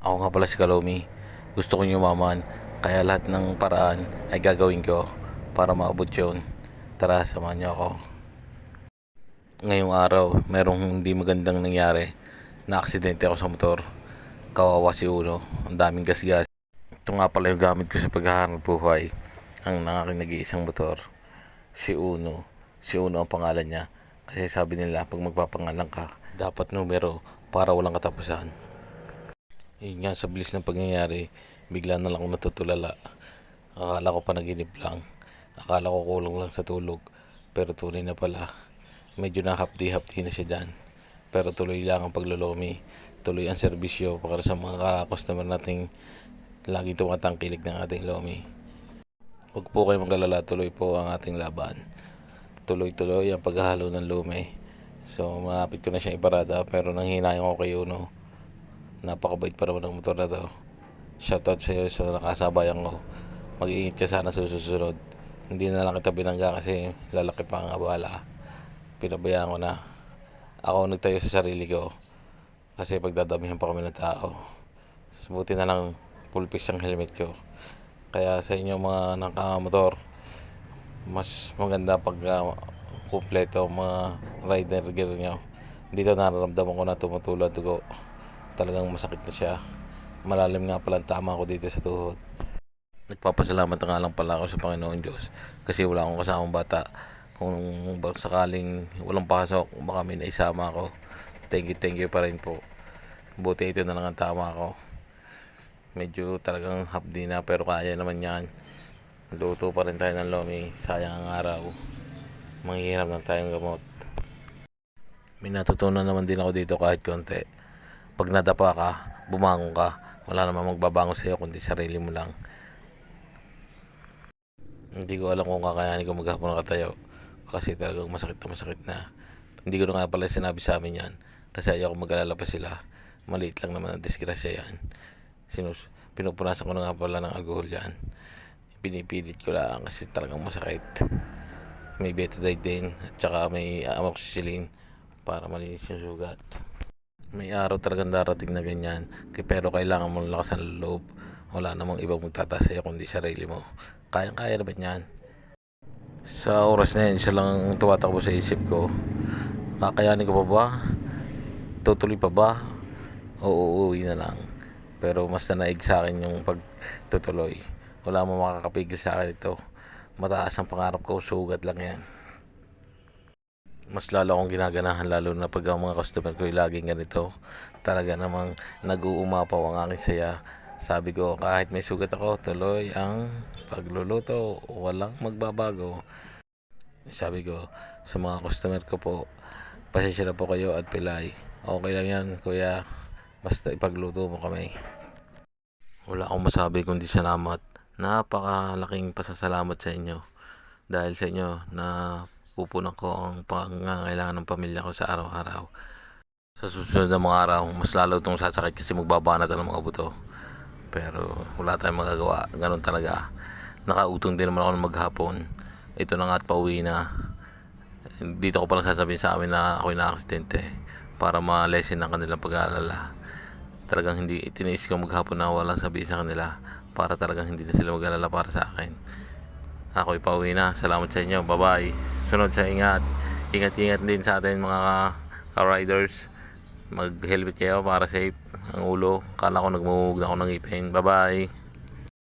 Ako nga pala si Kalomi. Gusto kong yumaman. Kaya lahat ng paraan ay gagawin ko para maabot yun. Tara, samahan niyo ako. Ngayong araw, merong hindi magandang nangyari. Na-aksidente ako sa motor. Kawawa si Uno. Ang daming gasgas. Ito nga pala yung gamit ko sa paghahanap buhay. Ang nangaking nag-iisang motor. Si Uno. Si Uno ang pangalan niya. Kasi sabi nila, pag magpapangalan ka, dapat numero para walang katapusan. Yun nga, sa bilis ng pangyayari, bigla na lang ako natutulala. Akala ko panaginip lang. Akala ko kulang lang sa tulog. Pero tunay na pala. Medyo na hapdi-hapdi na siya dyan. Pero tuloy lang ang paglolomi. Tuloy ang serbisyo para sa mga customer nating lagi tumatangkilik ng ating lomi. Huwag po kayo magalala, tuloy po ang ating laban. Tuloy-tuloy ang paghahalo ng lumi. So, malapit ko na siya iparada pero nang hinayang ko kay Uno. Napakabait pa naman ng motor na to. Shoutout sa iyo sa nakasabayan ko. Mag-iingat ka sana sa susunod. Hindi na lang kita binangga kasi lalaki pa ang abala. Pinabayaan ko na. Ako nagtayo sa sarili ko. Kasi pagdadamihan pa kami ng tao. Buti na lang full face ang helmet ko. Kaya sa inyo mga nakamotor, mas maganda pag uh, kumpleto mga rider gear nyo. Dito nararamdaman ko na tumutulo ang dugo. Talagang masakit na siya. Malalim nga pala ang tama ko dito sa tuhod. Nagpapasalamat na nga lang pala ako sa Panginoon Diyos kasi wala akong kasamang bata. Kung sakaling walang pasok, baka may naisama ako. Thank you, thank you pa rin po. Buti ito na lang ang tama ko. Medyo talagang hapdi na pero kaya naman yan. Luto pa rin tayo ng lomi. Sayang ang araw. Manghihirap na tayong gamot. May natutunan naman din ako dito kahit konti. Pag nadapa ka, bumangon ka. Wala namang magbabangon sa'yo kundi sarili mo lang. Hindi ko alam kung kakayanin ko maghapon nakatayo. Kasi talagang masakit na masakit na. Hindi ko na nga pala sinabi sa amin yan. Kasi ayaw ko mag-alala pa sila. Maliit lang naman ang disgrasya yan. Sinus pinupunasan ko na nga pala ng alcohol yan. Pinipilit ko lang kasi talagang masakit. May betadine din at saka may amoxicillin para malinis yung sugat. May araw talagang darating na ganyan. Pero kailangan mo lakas ng loob. Wala namang ibang magtataas sa'yo kundi sarili mo. Kayang-kaya naman yan. Sa oras na yan, isa lang ang tumatakbo sa isip ko. Kakayanin ko pa ba? Tutuloy pa ba? O uuwi na lang. Pero mas nanaig sa akin yung pagtutuloy. Wala mo makakapigil sa akin ito. Mataas ang pangarap ko, sugat lang yan. Mas lalo akong ginaganahan lalo na pag ang mga customer ko laging ganito. Talaga namang nag-uumapaw ang aking saya. Sabi ko, kahit may sugat ako, tuloy ang pagluluto. Walang magbabago. Sabi ko, sa mga customer ko po, pasensya na po kayo at pilay. Okay lang yan, kuya. Basta ipagluto mo kami. Wala akong masabi kundi salamat. Napakalaking pasasalamat sa inyo. Dahil sa inyo na pupunan ko ang pangangailangan ng pamilya ko sa araw-araw. Sa susunod na mga araw, mas lalo itong sasakit kasi magbabanat ang mga buto. Pero wala tayong magagawa. Ganun talaga. Nakautong din naman ako ng maghapon. Ito na nga at pauwi na. Dito ko palang sasabihin sa amin na ako'y na-aksidente para ma-lessen ang kanilang pag-aalala. Talagang hindi itiniis ko maghapon na walang sabihin sa kanila para talagang hindi na sila mag-alala para sa akin. Ako'y pauwi na. Salamat sa inyo. Bye-bye. Sunod sa ingat. Ingat-ingat din sa atin mga ka-riders. Mag-helmet kayo para safe ang ulo. Kala ko nagmumug na ako ng ipin. Bye-bye.